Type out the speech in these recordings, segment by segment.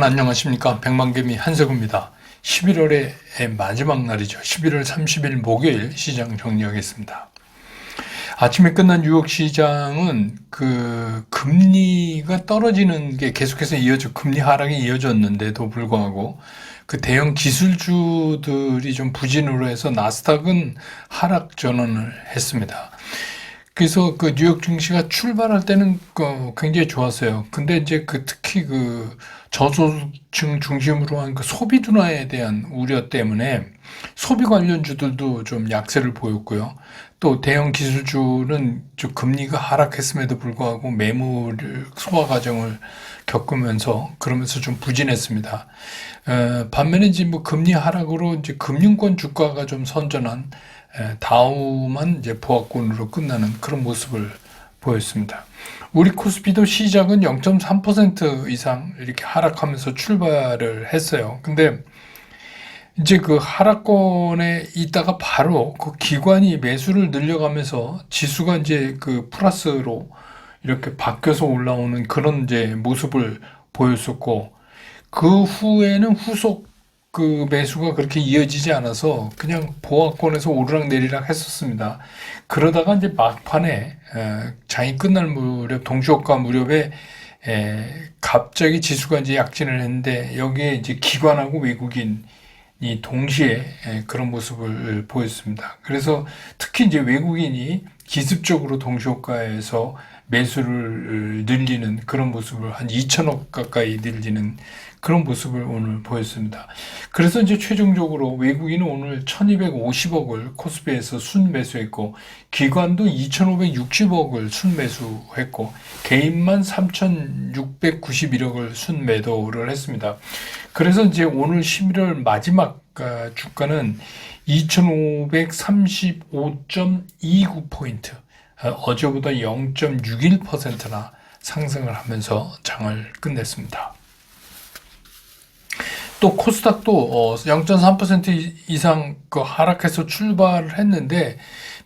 여러분 안녕하십니까? 백만개미 한석우입니다. 11월의 마지막 날이죠. 11월 30일 목요일 시장 정리하겠습니다. 아침에 끝난 뉴욕 시장은 그 금리가 떨어지는 게 계속해서 이어져 금리 하락이 이어졌는데도 불구하고 그 대형 기술주들이 좀 부진으로 해서 나스닥은 하락 전환을 했습니다. 그래서 그 뉴욕 증시가 출발할 때는 그 굉장히 좋았어요. 근데 이제 그 특히 그 저소득층 중심으로 한 그 소비 둔화에 대한 우려 때문에 소비 관련주들도 좀 약세를 보였고요. 또 대형 기술주는 좀 금리가 하락했음에도 불구하고 매물 소화 과정을 겪으면서 그러면서 좀 부진했습니다. 에, 반면에 이제 뭐 금리 하락으로 이제 금융권 주가가 좀 선전한 에, 다우만 이제 보합권으로 끝나는 그런 모습을 보였습니다. 우리 코스피도 시작은 0.3% 이상 이렇게 하락하면서 출발을 했어요. 근데 이제 그 하락권에 있다가 바로 그 기관이 매수를 늘려가면서 지수가 이제 그 플러스로 이렇게 바뀌어서 올라오는 그런 이제 모습을 보였었고 그 후에는 후속 그 매수가 그렇게 이어지지 않아서 그냥 보합권에서 오르락 내리락 했었습니다. 그러다가 이제 막판에 장이 끝날 무렵 동주호가 무렵에 갑자기 지수가 이제 약진을 했는데 여기에 이제 기관하고 외국인 이 동시에 그런 모습을 보였습니다. 그래서 특히 이제 외국인이 기습적으로 동시호가에서 매수를 늘리는 그런 모습을 한 2천억 가까이 늘리는 그런 모습을 오늘 보였습니다. 그래서 이제 최종적으로 외국인은 오늘 1250억을 코스피에서 순매수했고 기관도 2560억을 순매수했고 개인만 3691억을 순매도를 했습니다. 그래서 이제 오늘 11월 마지막 아, 주가는 2535.29포인트 어, 어제보다 0.61%나 상승을 하면서 장을 끝냈습니다. 또 코스닥도 0.3% 어, 이상 그 하락해서 출발을 했는데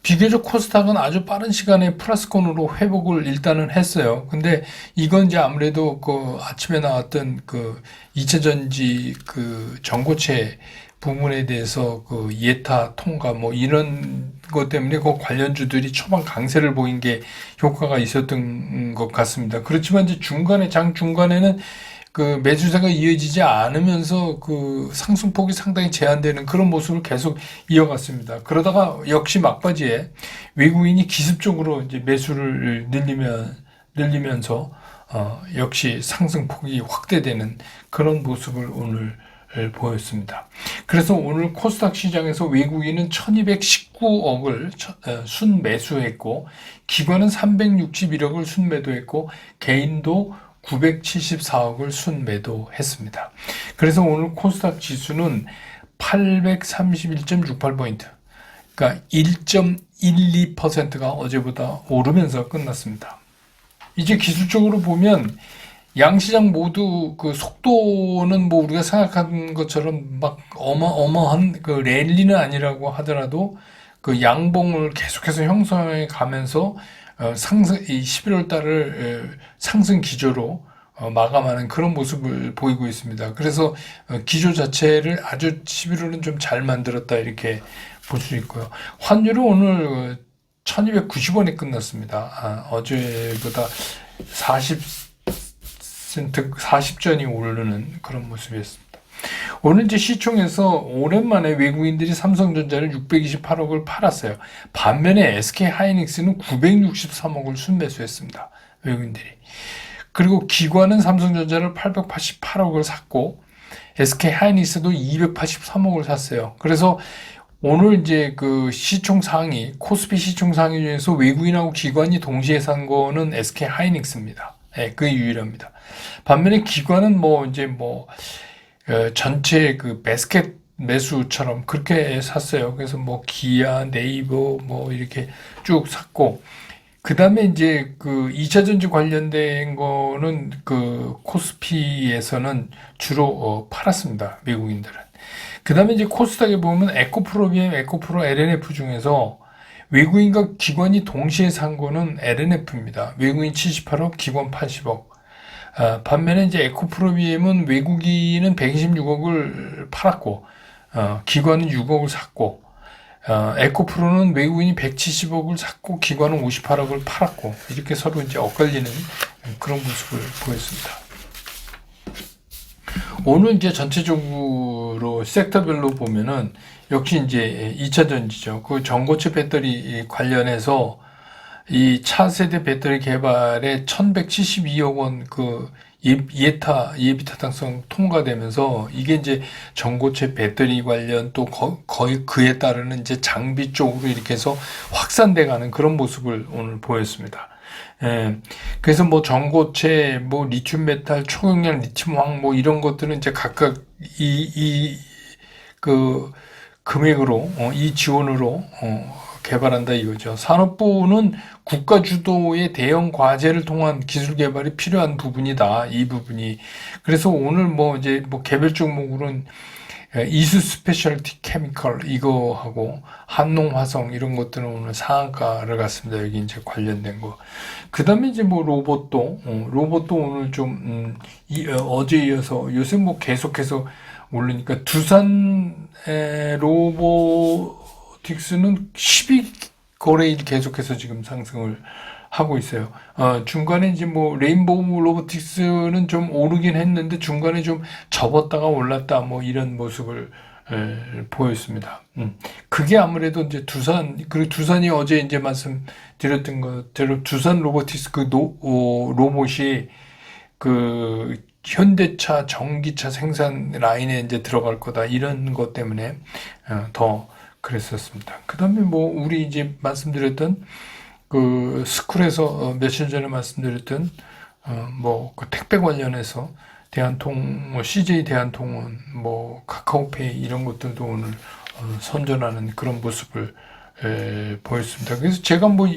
비교적 코스닥은 아주 빠른 시간에 플러스권으로 회복을 일단은 했어요. 근데 이건 이제 아무래도 그 아침에 나왔던 그 2차 전지 그 전고체 부분에 대해서 그 예타 통과 뭐 이런 것 때문에 그 관련주들이 초반 강세를 보인 게 효과가 있었던 것 같습니다. 그렇지만 이제 중간에 장 중간에는 그 매수세가 이어지지 않으면서 그 상승폭이 상당히 제한되는 그런 모습을 계속 이어갔습니다. 그러다가 역시 막바지에 외국인이 기습적으로 이제 매수를 늘리면 늘리면서 어 역시 상승폭이 확대되는 그런 모습을 오늘 보였습니다. 그래서 오늘 코스닥 시장에서 외국인은 1219억을 순매수했고 기관은 361억을 순매도했고 개인도 974억을 순매도했습니다. 그래서 오늘 코스닥 지수는 831.68포인트, 그러니까 1.12%가 어제보다 오르면서 끝났습니다. 이제 기술적으로 보면 양 시장 모두 그 속도는 뭐 우리가 생각한 것처럼 막 어마어마한 그 랠리는 아니라고 하더라도 그 양봉을 계속해서 형성해 가면서 어, 상승 이 11월 달을 상승 기조로 어, 마감하는 그런 모습을 보이고 있습니다. 그래서 어, 기조 자체를 아주 11월은 좀 잘 만들었다 이렇게 볼 수 있고요. 환율은 오늘 1290원에 끝났습니다. 아, 어제보다 40 센트, 40전이 오르는 그런 모습이었습니다. 오늘 이제 시총에서 오랜만에 외국인들이 삼성전자를 628억을 팔았어요. 반면에 SK 하이닉스는 963억을 순매수했습니다. 외국인들이. 그리고 기관은 삼성전자를 888억을 샀고 SK 하이닉스도 283억을 샀어요. 그래서 오늘 이제 그 시총 상위, 코스피 시총 상위 중에서 외국인하고 기관이 동시에 산 거는 SK 하이닉스입니다. 네, 그 유일합니다. 반면에 기관은 뭐 이제 뭐 어, 전체 그 베스켓 매수처럼 그렇게 샀어요. 그래서 뭐 기아, 네이버 뭐 이렇게 쭉 샀고 그 다음에 이제 그 2차 전지 관련된 거는 그 코스피에서는 주로 어 팔았습니다. 미국인들은. 그 다음에 이제 코스닥에 보면 에코프로비엠, 에코프로, LNF 중에서 외국인과 기관이 동시에 산 거는 LNF입니다. 외국인 78억, 기관 80억. 아, 반면에 이제 에코프로비엠은 외국인은 126억을 팔았고 어, 기관은 6억을 샀고 어, 에코프로는 외국인이 170억을 샀고 기관은 58억을 팔았고 이렇게 서로 이제 엇갈리는 그런 모습을 보였습니다. 오늘 이제 전체적으로 섹터별로 보면은 역시 이제 2차 전지죠. 그 전고체 배터리 관련해서 이 차세대 배터리 개발에 1172억 원 그 예타 예비 타당성 통과되면서 이게 이제 전고체 배터리 관련 또 거, 거의 그에 따르는 이제 장비 쪽으로 이렇게 해서 확산돼 가는 그런 모습을 오늘 보였습니다. 예. 그래서 뭐 전고체, 뭐 리튬 메탈, 초경량 리튬 황, 뭐 이런 것들은 이제 각각 이, 이, 그 금액으로, 어, 이 지원으로, 어, 개발한다 이거죠. 산업부는 국가 주도의 대형 과제를 통한 기술 개발이 필요한 부분이다. 이 부분이. 그래서 오늘 뭐 이제 뭐 개별 종목으로는 이수 스페셜티 케미컬 이거하고 한농 화성 이런 것들은 오늘 상한가를 갔습니다. 여기 이제 관련된 거. 그 다음에 이제 뭐 로봇도 어, 로봇도 오늘 좀 음, 이, 어, 제 이어서 요새 뭐 계속해서 오르니까 두산 로보틱스는 12 거래일 계속해서 지금 상승을 하고 있어요. 어, 중간에 이제 뭐 레인보우 로보틱스는 좀 오르긴 했는데 중간에 좀 접었다가 올랐다 뭐 이런 모습을 에, 보였습니다. 음. 그게 아무래도 이제 두산 그리고 두산이 어제 이제 말씀드렸던 것대로 두산 로보틱스 그 노, 어, 로봇이 그 현대차 전기차 생산 라인에 이제 들어갈 거다 이런 것 때문에 어, 더 그랬었습니다. 그다음에 뭐 우리 이제 말씀드렸던 그 스쿨에서 어, 며칠 전에 말씀드렸던 어, 뭐그 택배 관련해서 대한통, 뭐 CJ 대한통운, 뭐 카카오페이 이런 것들도 오늘 어, 선전하는 그런 모습을 에, 보였습니다. 그래서 제가 뭐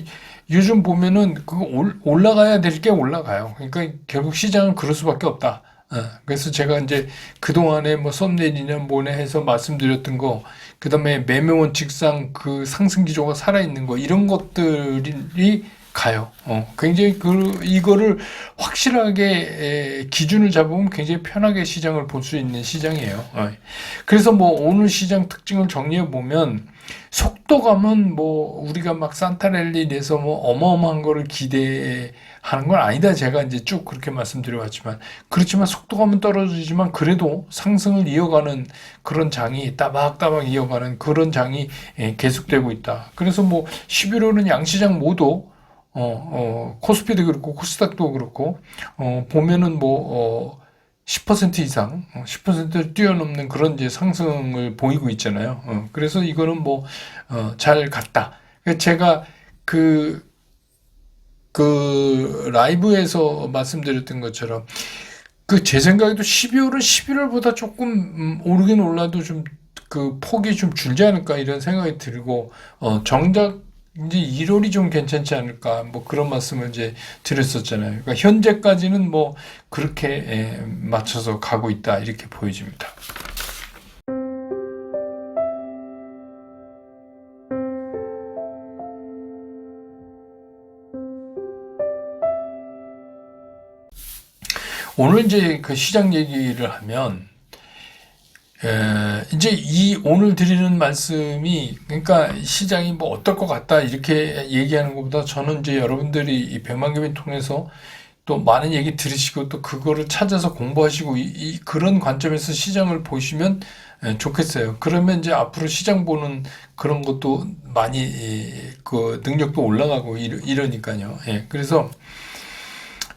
요즘 보면은 그거 올라가야 될 게 올라가요. 그러니까 결국 시장은 그럴 수밖에 없다. 어, 그래서 제가 이제 그동안에 뭐 썸네일이나 뭐네 해서 말씀드렸던 거, 그 다음에 매매 원칙상 그 상승 기조가 살아있는 거, 이런 것들이 가요. 어, 굉장히 그, 이거를 확실하게 에, 기준을 잡으면 굉장히 편하게 시장을 볼 수 있는 시장이에요. 어. 그래서 뭐 오늘 시장 특징을 정리해 보면 속도감은 뭐 우리가 막 산타랠리 내서 뭐 어마어마한 거를 기대하는 건 아니다. 제가 이제 쭉 그렇게 말씀드려 왔지만 그렇지만 속도감은 떨어지지만 그래도 상승을 이어가는 그런 장이 따박따박 이어가는 그런 장이 예, 계속되고 있다. 그래서 뭐 11월은 양시장 모두 어, 어, 코스피도 그렇고 코스닥도 그렇고 어, 보면은 뭐 어, 10% 이상, 10%를 어, 뛰어넘는 그런 이제 상승을 보이고 있잖아요. 어, 그래서 이거는 뭐, 어, 잘 갔다. 제가 그, 그 라이브에서 말씀드렸던 것처럼 그 제 생각에도 12월은 11월보다 조금 음, 오르긴 올라도 좀 그 폭이 좀 줄지 않을까 이런 생각이 들고 어 정작 이제 1월이 좀 괜찮지 않을까 뭐 그런 말씀을 이제 드렸었잖아요. 그러니까 현재까지는 뭐 그렇게 예, 맞춰서 가고 있다 이렇게 보여집니다. 오늘 이제 그 시장 얘기를 하면 에, 이제 이 오늘 드리는 말씀이 그러니까 시장이 뭐 어떨 것 같다 이렇게 얘기하는 것보다 저는 이제 여러분들이 이 백만 개빈 통해서 또 많은 얘기 들으시고 또 그거를 찾아서 공부하시고 이, 이 그런 관점에서 시장을 보시면 에, 좋겠어요. 그러면 이제 앞으로 시장 보는 그런 것도 많이 이, 그 능력도 올라가고 이러, 이러니까요. 예. 그래서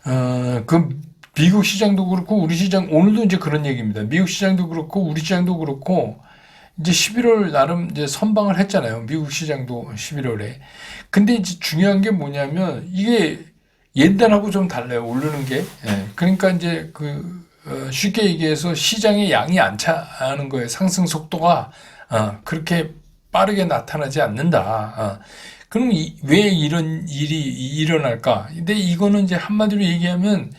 어, 그 미국 시장도 그렇고 우리 시장 오늘도 이제 그런 얘기입니다. 미국 시장도 그렇고 우리 시장도 그렇고 이제 11월 나름 이제 선방을 했잖아요. 미국 시장도 11월에. 근데 이제 중요한 게 뭐냐면 이게 옛날하고 좀 달라요. 오르는 게. 예. 그러니까 이제 그 어, 쉽게 얘기해서 시장의 양이 안 차는 거예요. 상승 속도가 어, 그렇게 빠르게 나타나지 않는다. 어. 그럼 이, 왜 이런 일이 일어날까? 근데 이거는 이제 한마디로 얘기하면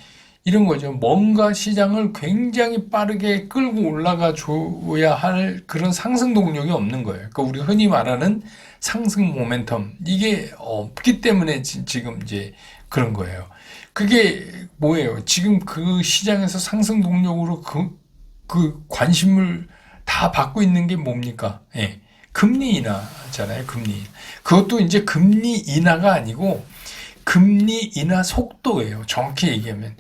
이런 거죠. 뭔가 시장을 굉장히 빠르게 끌고 올라가 줘야 할 그런 상승 동력이 없는 거예요. 그러니까 우리 흔히 말하는 상승 모멘텀 이게 없기 때문에 지금 이제 그런 거예요. 그게 뭐예요? 지금 그 시장에서 상승 동력으로 그, 그 관심을 다 받고 있는 게 뭡니까? 예. 금리 인하잖아요. 금리. 그것도 이제 금리 인하가 아니고 금리 인하 속도예요. 정확히 얘기하면.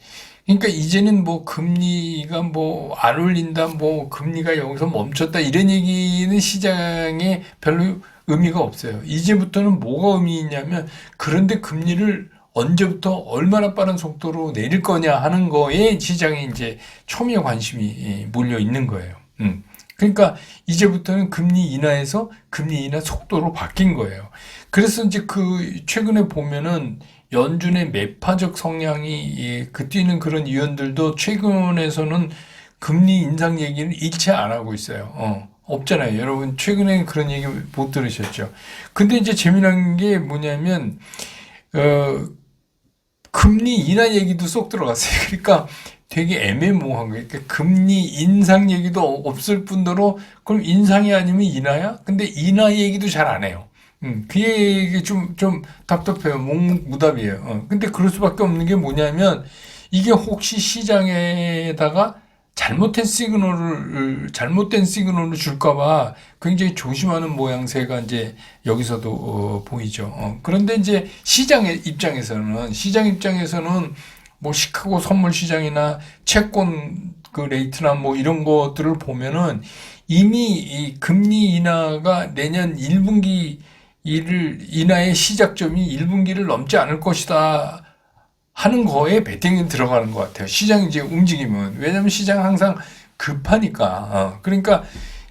그러니까 이제는 뭐 금리가 뭐 안 올린다, 뭐 금리가 여기서 멈췄다 이런 얘기는 시장에 별로 의미가 없어요. 이제부터는 뭐가 의미 있냐면 그런데 금리를 언제부터 얼마나 빠른 속도로 내릴 거냐 하는 거에 시장에 이제 초미의 관심이 몰려 있는 거예요. 음. 그러니까 이제부터는 금리 인하에서 금리 인하 속도로 바뀐 거예요. 그래서 이제 그 최근에 보면은 연준의 매파적 성향이 예, 그 뛰는 그런 위원들도 최근에서는 금리 인상 얘기는 일체 안 하고 있어요. 어, 없잖아요. 여러분 최근에 그런 얘기 못 들으셨죠. 근데 이제 재미난 게 뭐냐면 어, 금리 인하 얘기도 쏙 들어갔어요. 그러니까 되게 애매모호한 거예요. 그러니까 금리 인상 얘기도 없을 뿐더러 그럼 인상이 아니면 인하야? 근데 인하 얘기도 잘 안 해요. 음, 그 얘기 좀, 좀 답답해요. 몽무답이에요. 어, 근데 그럴 수밖에 없는 게 뭐냐면 이게 혹시 시장에다가 잘못된 시그널을, 잘못된 시그널을 줄까봐 굉장히 조심하는 모양새가 이제 여기서도 어, 보이죠. 어, 그런데 이제 시장의 입장에서는, 시장 입장에서는 뭐 시카고 선물 시장이나 채권 그 레이트나 뭐 이런 것들을 보면은 이미 이 금리 인하가 내년 1분기 이를 인하의 시작점이 1분기를 넘지 않을 것이다 하는 거에 베팅이 들어가는 것 같아요. 시장 이제 움직이면 왜냐하면 시장 항상 급하니까 어. 그러니까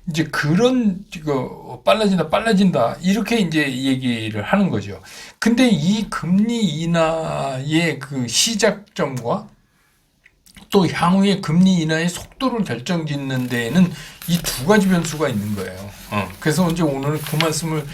이제 그런 그 빨라진다 빨라진다 이렇게 이제 얘기를 하는 거죠. 근데 이 금리 인하의 그 시작점과 또 향후의 금리 인하의 속도를 결정짓는 데에는 이 두 가지 변수가 있는 거예요. 어. 그래서 이제 오늘 그 말씀을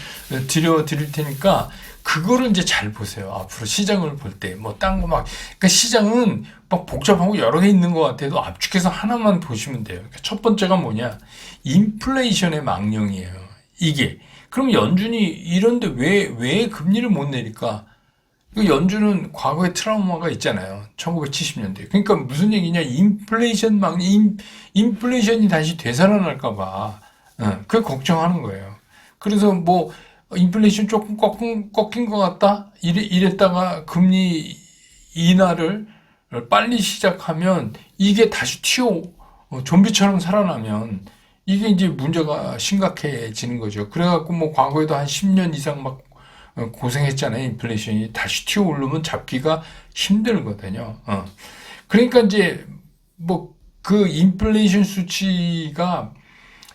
드려 드릴 테니까 그거를 이제 잘 보세요. 앞으로 시장을 볼 때 뭐 딴 거 막 그러니까 시장은 막 복잡하고 여러 개 있는 것 같아도 압축해서 하나만 보시면 돼요. 그러니까 첫 번째가 뭐냐 인플레이션의 망령이에요. 이게 그럼 연준이 이런데 왜 왜 금리를 못 내릴까? 그 연준은 과거에 트라우마가 있잖아요. 1970년대. 그러니까 무슨 얘기냐? 인플레이션 막 인, 인플레이션이 다시 되살아날까봐 어, 그 걱정하는 거예요. 그래서 뭐 인플레이션 조금 꺾인, 꺾인 것 같다. 이래, 이랬다가 금리 인하를 빨리 시작하면 이게 다시 튀어 어, 좀비처럼 살아나면 이게 이제 문제가 심각해지는 거죠. 그래갖고 뭐 과거에도 한 10년 이상 막 어, 고생했잖아요. 인플레이션이 다시 튀어 오르면 잡기가 힘들거든요. 어. 그러니까 이제 뭐 그 인플레이션 수치가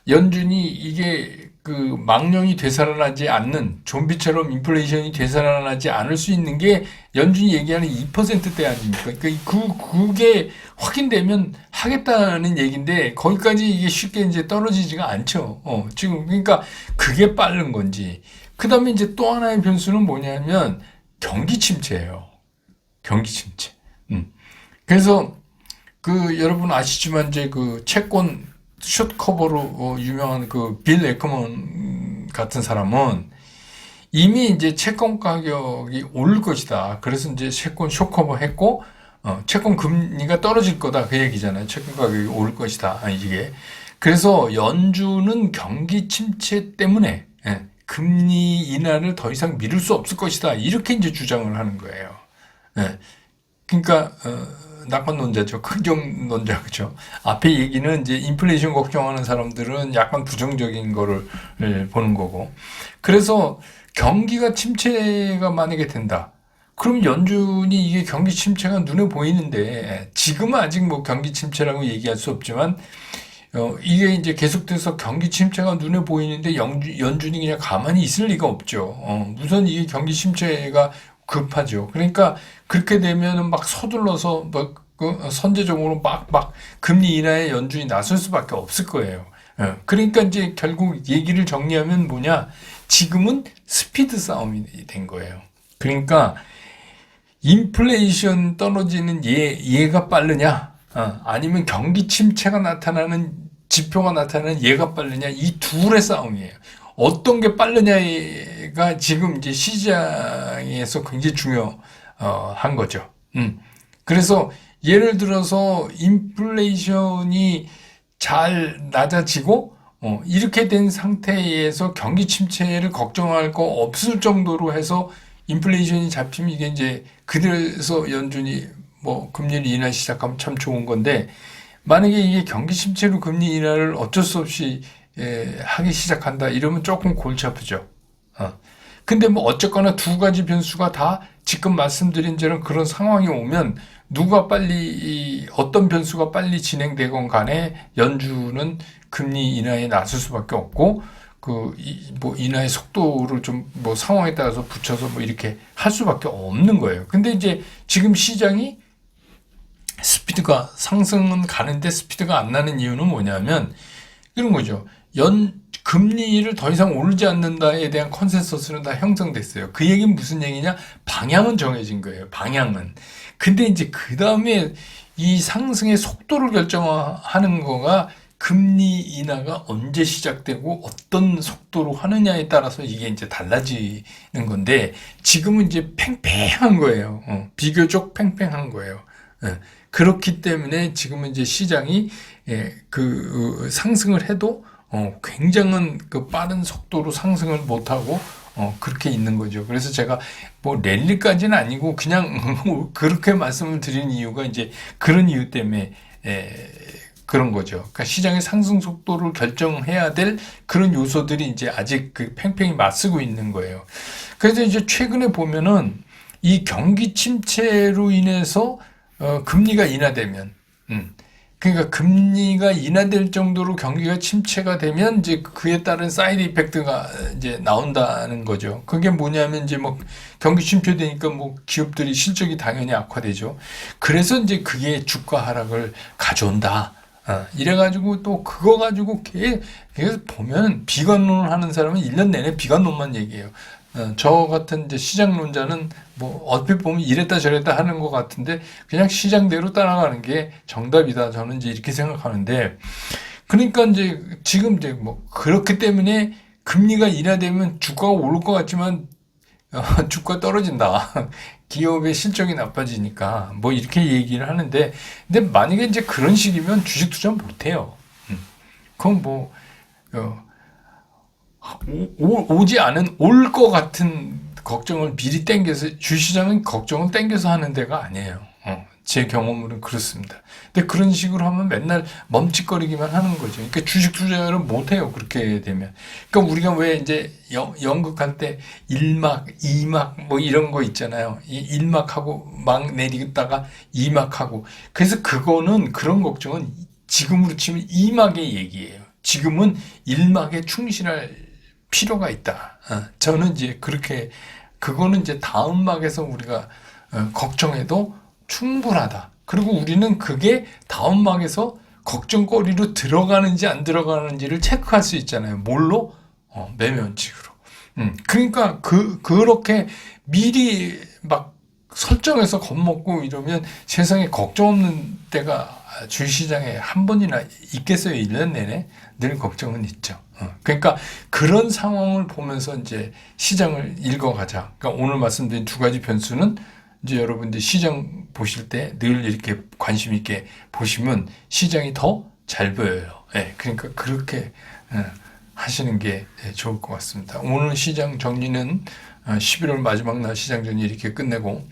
연준이 이게 그 망령이 되살아나지 않는 좀비처럼 인플레이션이 되살아나지 않을 수 있는 게 연준이 얘기하는 2%대 아닙니까? 그 그게 확인되면 하겠다는 얘기인데 거기까지 이게 쉽게 이제 떨어지지가 않죠. 어, 지금 그러니까 그게 빠른 건지 그 다음에 이제 또 하나의 변수는 뭐냐면 경기 침체예요. 경기 침체. 음. 그래서 그 여러분 아시지만 이제 그 채권 숏 커버로 어, 유명한 그 빌 에커먼 같은 사람은 이미 이제 채권 가격이 오를 것이다. 그래서 이제 채권 숏 커버 했고 어, 채권 금리가 떨어질 거다 그 얘기잖아요. 채권 가격이 오를 것이다. 아, 이게 그래서 연준은 경기 침체 때문에 예, 금리 인하를 더 이상 미룰 수 없을 것이다. 이렇게 이제 주장을 하는 거예요. 네. 그러니까 어, 낙관론자죠. 긍정론자 그죠. 앞에 얘기는 이제 인플레이션 걱정하는 사람들은 약간 부정적인 거를 예, 보는 거고. 그래서 경기가 침체가 만약에 된다. 그럼 연준이 이게 경기 침체가 눈에 보이는데 지금은 아직 뭐 경기 침체라고 얘기할 수 없지만 어, 이게 이제 계속돼서 경기 침체가 눈에 보이는데 연준, 연준이 그냥 가만히 있을 리가 없죠. 어, 우선 이게 경기 침체가 급하죠. 그러니까 그렇게 되면은 막 서둘러서 막 그 선제적으로 막 막 금리 인하에 연준이 나설 수밖에 없을 거예요. 어, 그러니까 이제 결국 얘기를 정리하면 뭐냐? 지금은 스피드 싸움이 된 거예요. 그러니까 인플레이션 떨어지는 얘 얘가 빠르냐? 어, 아니면 경기 침체가 나타나는 지표가 나타나는 얘가 빠르냐 이 둘의 싸움이에요. 어떤 게 빠르냐가 지금 이제 시장에서 굉장히 중요한 거죠. 음. 그래서 예를 들어서 인플레이션이 잘 낮아지고 어, 이렇게 된 상태에서 경기 침체를 걱정할 거 없을 정도로 해서 인플레이션이 잡히면 이게 이제 그래서 연준이 뭐 금리를 인하하기 시작하면 참 좋은 건데 만약에 이게 경기 침체로 금리 인하를 어쩔 수 없이 예, 하기 시작한다 이러면 조금 골치 아프죠. 어. 근데 뭐 어쨌거나 두 가지 변수가 다 지금 말씀드린 대로 그런 상황이 오면 누가 빨리 이 어떤 변수가 빨리 진행되건 간에 연준은 금리 인하에 나설 수밖에 없고 그뭐 인하의 속도를 좀 뭐 상황에 따라서 붙여서 뭐 이렇게 할 수밖에 없는 거예요. 근데 이제 지금 시장이 스피드가 상승은 가는데 스피드가 안 나는 이유는 뭐냐면 이런 거죠. 연 금리를 더 이상 오르지 않는다에 대한 컨센서스는 다 형성됐어요. 그 얘기는 무슨 얘기냐? 방향은 정해진 거예요. 방향은. 근데 이제 그 다음에 이 상승의 속도를 결정하는 거가 금리 인하가 언제 시작되고 어떤 속도로 하느냐에 따라서 이게 이제 달라지는 건데 지금은 이제 팽팽한 거예요. 어, 비교적 팽팽한 거예요. 예, 그렇기 때문에 지금은 이제 시장이 예, 그 상승을 해도 어, 굉장한 그 빠른 속도로 상승을 못하고 어, 그렇게 있는 거죠. 그래서 제가 뭐 랠리까지는 아니고 그냥 그렇게 말씀을 드린 이유가 이제 그런 이유 때문에 에, 그런 거죠. 그러니까 시장의 상승 속도를 결정해야 될 그런 요소들이 이제 아직 그 팽팽히 맞서고 있는 거예요. 그래서 이제 최근에 보면은 이 경기 침체로 인해서 어, 금리가 인하되면, 음, 그러니까 금리가 인하될 정도로 경기가 침체가 되면 이제 그에 따른 사이드 이펙트가 이제 나온다는 거죠. 그게 뭐냐면 이제 뭐 경기 침체되니까 뭐 기업들이 실적이 당연히 악화되죠. 그래서 이제 그게 주가 하락을 가져온다. 어, 이래가지고 또 그거 가지고 계속 보면 비관론을 하는 사람은 1년 내내 비관론만 얘기해요. 어, 저 같은 이제 시장론자는 뭐 얼핏 보면 이랬다 저랬다 하는 것 같은데 그냥 시장대로 따라가는 게 정답이다. 저는 이제 이렇게 생각하는데 그러니까 이제 지금 이제 뭐 그렇기 때문에 금리가 인하되면 주가가 오를 것 같지만 어, 주가 떨어진다. 기업의 실적이 나빠지니까 뭐 이렇게 얘기를 하는데 근데 만약에 이제 그런 식이면 주식 투자 못 해요. 음. 그건 뭐 어, 오, 지 않은 올 것 같은 걱정을 미리 땡겨서 주시장은 걱정을 땡겨서 하는 데가 아니에요. 어, 제 경험으로는 그렇습니다. 근데 그런 식으로 하면 맨날 멈칫거리기만 하는 거죠. 그러니까 주식 투자를 못 해요. 그렇게 되면. 그러니까 우리가 왜 이제 연, 연극할 때 1막, 2막 뭐 이런 거 있잖아요. 이 1막하고 막 내리다가 2막하고. 그래서 그거는 그런 걱정은 지금으로 치면 2막의 얘기예요. 지금은 1막에 충실할 필요가 있다. 어, 저는 이제 그렇게 그거는 이제 다음 막에서 우리가 어, 걱정해도 충분하다. 그리고 우리는 그게 다음 막에서 걱정거리로 들어가는지 안 들어가는지를 체크할 수 있잖아요. 뭘로? 어, 매면칙으로. 음, 그러니까 그 그렇게 미리 막 설정해서 겁먹고 이러면 세상에 걱정 없는 때가 주시장에 한 번이나 있겠어요. 1년 내내 늘 걱정은 있죠. 어, 그러니까 그런 상황을 보면서 이제 시장을 읽어가자. 그러니까 오늘 말씀드린 두 가지 변수는 이제 여러분들 시장 보실 때 늘 이렇게 관심 있게 보시면 시장이 더 잘 보여요. 예, 그러니까 그렇게 예, 하시는 게 예, 좋을 것 같습니다. 오늘 시장 정리는 11월 어, 마지막 날 시장 정리 이렇게 끝내고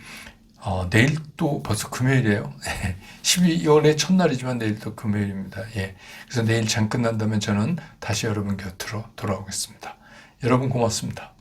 어, 내일 또 벌써 금요일이에요. 12월의 첫날이지만 내일 또 금요일입니다. 예. 그래서 내일 장 끝난다면 저는 다시 여러분 곁으로 돌아오겠습니다. 여러분 고맙습니다.